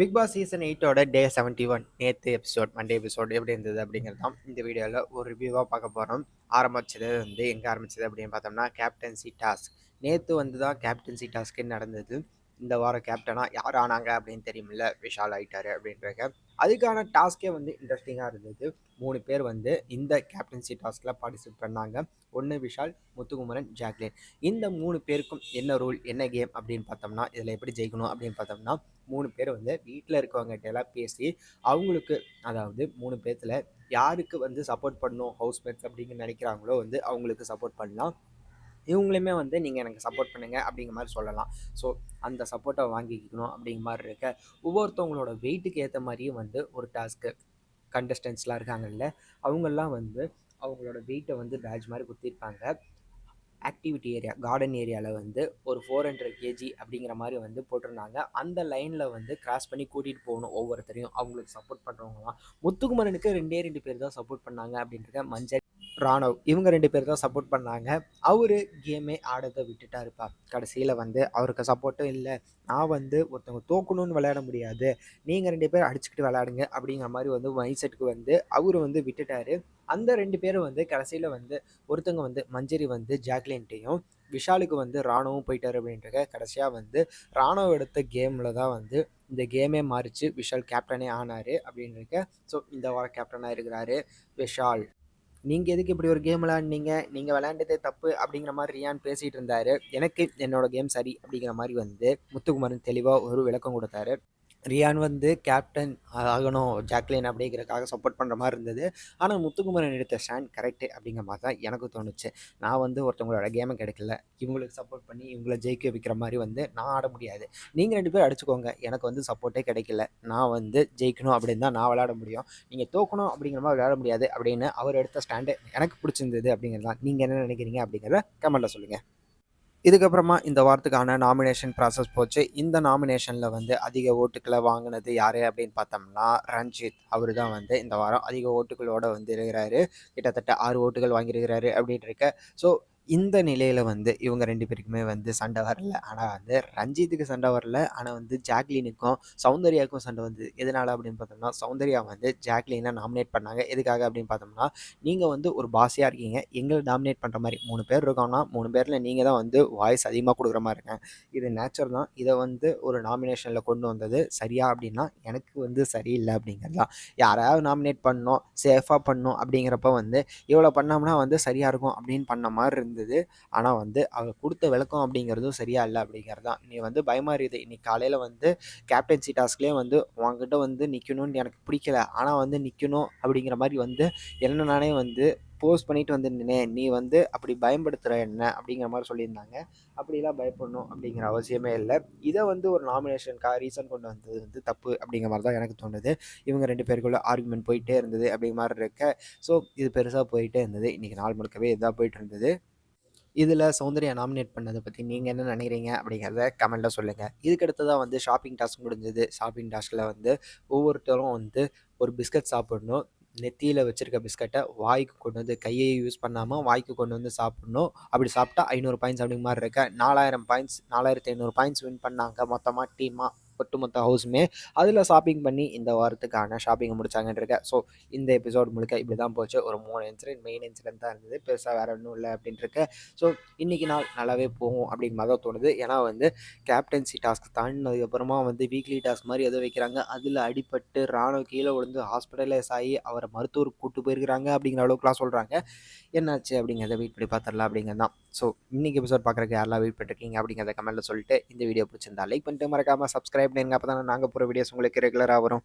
Big Boss season எயிட்டோட day seventy one நேற்று episode Monday episode எப்படி இருந்தது அப்படிங்கிறது தான் இந்த வீடியோவில் ஒரு ரிவ்யூவாக பார்க்க போகிறோம் ஆரம்பிச்சது வந்து எங்கே ஆரம்பிச்சது அப்படின்னு பார்த்தோம்னா கேப்டன்சி டாஸ்க் நேற்று வந்து தான் கேப்டன்சி டாஸ்க்கு நடந்தது. இந்த வாரம் கேப்டனாக யார் ஆனாங்க அப்படின்னு தெரியுமில்ல விஷால் ஆயிட்டாரு அப்படின்றாங்க அதுக்கான டாஸ்க்கே வந்து இன்ட்ரெஸ்டிங்காக இருந்தது. மூணு பேர் வந்து இந்த கேப்டன்சி டாஸ்கில் பார்ட்டிசிபேட் பண்ணாங்க. ஒன்று விஷால் முத்துக்குமரன் ஜாக்லின். இந்த மூணு பேருக்கும் என்ன ரூல் என்ன கேம் அப்படின்னு பார்த்தோம்னா இதில் எப்படி ஜெயிக்கணும் அப்படின்னு பார்த்தோம்னா மூணு பேர் வந்து வீட்டில் இருக்கவங்ககிட்ட எல்லாம் பேசி அவங்களுக்கு அதாவது மூணு பேர்த்தில் யாருக்கு வந்து சப்போர்ட் பண்ணணும் ஹவுஸ்மேட்ஸ் அப்படின்னு நினைக்கிறாங்களோ வந்து அவங்களுக்கு சப்போர்ட் பண்ணலாம். இவங்களுமே வந்து நீங்கள் எனக்கு சப்போர்ட் பண்ணுங்கள் அப்படிங்கிற மாதிரி சொல்லலாம். ஸோ அந்த சப்போர்ட்டை வாங்கிக்கணும் அப்படிங்கிற மாதிரி இருக்க ஒவ்வொருத்தவங்களோட வெயிட்டுக்கு ஏற்ற மாதிரியும் வந்து ஒரு டாஸ்க்கு கண்டஸ்டன்ஸ்லாம் இருக்காங்கல்ல அவங்கெல்லாம் வந்து அவங்களோட வெயிட்டை வந்து பேட்ச் மாதிரி குத்திருப்பாங்க. ஆக்டிவிட்டி ஏரியா கார்டன் ஏரியாவில் வந்து ஒரு ஃபோர் ஹண்ட்ரட் கேஜி அப்படிங்கிற மாதிரி வந்து போட்டிருந்தாங்க. அந்த லைனில் வந்து கிராஸ் பண்ணி கூட்டிகிட்டு போகணும் ஒவ்வொருத்தரையும். அவங்களுக்கு சப்போர்ட் பண்ணுறவங்களாம் முத்துக்குமரனுக்கு ரெண்டே ரெண்டு பேர் தான் சப்போர்ட் பண்ணாங்க அப்படின்றத மஞ்சள் ராணவ் இவங்க ரெண்டு பேர் தான் சப்போர்ட் பண்ணாங்க. அவர் கேமே ஆடத்தை விட்டுட்டாருப்பா. கடைசியில் வந்து அவருக்கு சப்போர்ட்டும் இல்லை. நான் வந்து ஒருத்தவங்க தோக்கணும்னு விளையாட முடியாது. நீங்கள் ரெண்டு பேர் அடிச்சுக்கிட்டு விளையாடுங்க அப்படிங்கிற மாதிரி வந்து மைண்ட் செட்டுக்கு வந்து அவர் வந்து விட்டுட்டாரு. அந்த ரெண்டு பேரும் வந்து கடைசியில் வந்து ஒருத்தவங்க வந்து மஞ்சரி வந்து ஜாக்லின்ட்டையும் விஷாலுக்கு வந்து ராணுவம் போயிட்டார் அப்படின்றக்க கடைசியாக வந்து ராணுவ எடுத்த கேமில் தான் வந்து இந்த கேமே மாறிச்சு. விஷால் கேப்டனே ஆனார் அப்படின்றக்க ஸோ இந்த வாரம் கேப்டனாக இருக்கிறாரு விஷால். நீங்கள் எதுக்கு இப்படி ஒரு கேம் விளாண்டீங்க நீங்கள் விளையாண்டதே தப்பு அப்படிங்கிற மாதிரி ரியான் பேசிகிட்டு இருந்தார். எனக்கு என்னோட கேம் சரி அப்படிங்கிற மாதிரி வந்து முத்துக்குமாரன் தெளிவாக ஒரு விளக்கம் கொடுத்தாரு. ரியான் வந்து கேப்டன் ஆகணும் ஜாக்லின் அப்படிங்கிறக்காக சப்போர்ட் பண்ணுற மாதிரி இருந்தது. ஆனால் முத்துக்குமரன் எடுத்த ஸ்டாண்ட் கரெக்டு அப்படிங்கிற மாதிரி தான் எனக்கு தோணுச்சு. நான் வந்து ஒருத்தவங்களோட கேமை கிடைக்கல. இவங்களுக்கு சப்போர்ட் பண்ணி இவங்கள ஜெயிக்க வைக்கிற மாதிரி வந்து நான் ஆட முடியாது. நீங்கள் ரெண்டு பேரும் அடிச்சுக்கோங்க. எனக்கு வந்து சப்போர்ட்டே கிடைக்கல. நான் வந்து ஜெயிக்கணும் அப்படின்னு தான் நான் விளையாட முடியும். நீங்கள் தோக்கணும் அப்படிங்கிற மாதிரி விளையாட முடியாது அப்படின்னு அவர் எடுத்த ஸ்டாண்டு எனக்கு பிடிச்சிருந்தது அப்படிங்கிறது தான் நீங்கள் என்ன நினைக்கிறீங்க அப்படிங்கிறத கமெண்ட்டில் சொல்லுங்கள் இதுக்கப்புறமா இந்த வாரத்துக்கான நாமினேஷன் ப்ராசஸ் போச்சு. இந்த நாமினேஷனில் வந்து அதிக ஓட்டுக்களை வாங்கினது யார் அப்படின்னு பார்த்தோம்னா ரஞ்சித் அவர் தான் வந்து இந்த வாரம் அதிக ஓட்டுகளோட வந்து இருக்கிறாரு. கிட்டத்தட்ட ஆறு ஓட்டுகள் வாங்கியிருக்கிறாரு அப்படின்னு இருக்க. ஸோ இந்த நிலையில் வந்து இவங்க ரெண்டு பேருக்குமே வந்து சண்டை வரல. ஆனால் வந்து ரஞ்சித்துக்கு சண்டை வரல. ஆனால் வந்து ஜாக்லினுக்கும் சௌந்தர்யாவுக்கும் சண்டை வந்து எதனால் அப்படின்னு பார்த்தோம்னா சௌந்தர்யா வந்து ஜாக்லினை நாமினேட் பண்ணாங்க. எதுக்காக அப்படின்னு பார்த்தோம்னா நீங்கள் வந்து ஒரு பாஸியாக இருக்கீங்க. எங்களை டாமினேட் பண்ணுற மாதிரி மூணு பேர் இருக்கோம்னா மூணு பேரில் நீங்கள் தான் வந்து வாய்ஸ் அதிகமாக கொடுக்குற மாதிரி இருக்கேன் இது நேச்சர் தான். இதை வந்து ஒரு நாமினேஷனில் கொண்டு வந்தது சரியா அப்படின்னா எனக்கு வந்து சரியில்லை அப்படிங்கிறது தான். யாராவது நாமினேட் பண்ணோம் சேஃபாக பண்ணோம் அப்படிங்கிறப்ப வந்து இவ்வளோ பண்ணோம்னா வந்து சரியாக இருக்கும் அப்படின்னு பண்ண மாதிரி இருந்தது. ஆனால் வந்து அவர் கொடுத்த விளக்கம் அப்படிங்கிறதும் சரியா இல்லை அப்படிங்கிறது தான் நீ வந்து பயமாக இருக்குது இன்னைக்கு காலையில் வந்து கேப்டன்சி டாஸ்க்லேயே வந்து உங்ககிட்ட வந்து நிற்கணும்னு எனக்கு பிடிக்கல. ஆனால் வந்து நிற்கணும் அப்படிங்கிற மாதிரி வந்து என்ன நானே வந்து போஸ்ட் பண்ணிட்டு வந்துருந்தேனே. நீ வந்து அப்படி பயன்படுத்துகிற என்ன அப்படிங்கிற மாதிரி சொல்லியிருந்தாங்க. அப்படிலாம் பயப்படணும் அப்படிங்கிற அவசியமே இல்லை. இதை வந்து ஒரு நாமினேஷனுக்காக ரீசன் கொண்டு வந்தது வந்து தப்பு அப்படிங்கிற மாதிரி தான் எனக்கு தோணுது. இவங்க ரெண்டு பேருக்குள்ள ஆர்குமெண்ட் போயிட்டே இருந்தது அப்படிங்கிற மாதிரி இருக்க. ஸோ இது பெருசாக போயிட்டே இருந்தது. இன்றைக்கி நாள் முழுக்கவே இதாக போயிட்டு இருந்தது. இதில் சௌந்தர்யா நாமினேட் பண்ணதை பற்றி நீங்கள் என்ன நினைக்கிறீங்க அப்படிங்கிறத கமெண்ட்டில் சொல்லுங்கள் இதுக்கடுத்ததாக வந்து ஷாப்பிங் டாஸ்க் முடிஞ்சது. ஷாப்பிங் டாஸ்கில் வந்து ஒவ்வொருத்தரும் வந்து ஒரு பிஸ்கட் சாப்பிடணும். நெத்தியில் வச்சுருக்க பிஸ்கட்டை வாய்க்கு கொண்டு வந்து கையை யூஸ் பண்ணாமல் வாய்க்கு கொண்டு வந்து சாப்பிட்ணும். அப்படி சாப்பிட்டா ஐநூறு பாயிண்ட்ஸ் அப்படிங்கிற மாதிரி இருக்க. நாலாயிரம் பாயிண்ட்ஸ் நாலாயிரத்தி ஐநூறு பாயிண்ட்ஸ் வின் பண்ணாங்க மொத்தமாக டீமாக ஒட்டுமொத்த ஹவுஸுமே அதில் ஷாப்பிங் பண்ணி இந்த வாரத்துக்கான ஷாப்பிங்கை முடிச்சாங்கன்னு ஸோ இந்த எபிசோட் முழுக்க இப்படி தான் போச்சு. ஒரு மூணு இன்சிடென்ட் மெயின் இன்சிடென்ட் தான் இருந்தது. பெருசாக வேறு ஒன்றும் இல்லை அப்படின்ட்டு இருக்கேன் ஸோ இன்றைக்கி நாள் நல்லாவே போகும் அப்படிங்கிற மாதிரி தான் தோணுது. ஏன்னா வந்து கேப்டன்சி டாஸ்க் தாண்டினதுக்கப்புறமா வந்து வீக்லி டாஸ்க் மாதிரி எதோ வைக்கிறாங்க. அதில் அடிபட்டு ராணுவ கீழே விழுந்து ஹாஸ்பிட்டலைஸ் ஆகி அவரை மருத்துவருக்கு கூட்டு போயிருக்கிறாங்க அப்படிங்கிற அளவுக்குலாம் சொல்கிறாங்க என்னாச்சு அப்படிங்கிறத வெயிட் பண்ணி பார்த்துடலாம் அப்படிங்கிறது தான். ஸோ இன்றைக்கி எபிசோட் பார்க்குறக்கு யாரெல்லாம் வெயிட் பண்ணிருக்கீங்க அப்படிங்கிறத கமெண்ட்டில் சொல்லிட்டு இந்த வீடியோ பிடிச்சிருந்தா லைக் பண்ணிட்டு மறக்காமல் சப்ஸ்கிரைப் பண்ணுங்க அப்போ தான் நாங்கள் போகிற வீடியோஸ் உங்களுக்கு ரெகுலராக வரும்.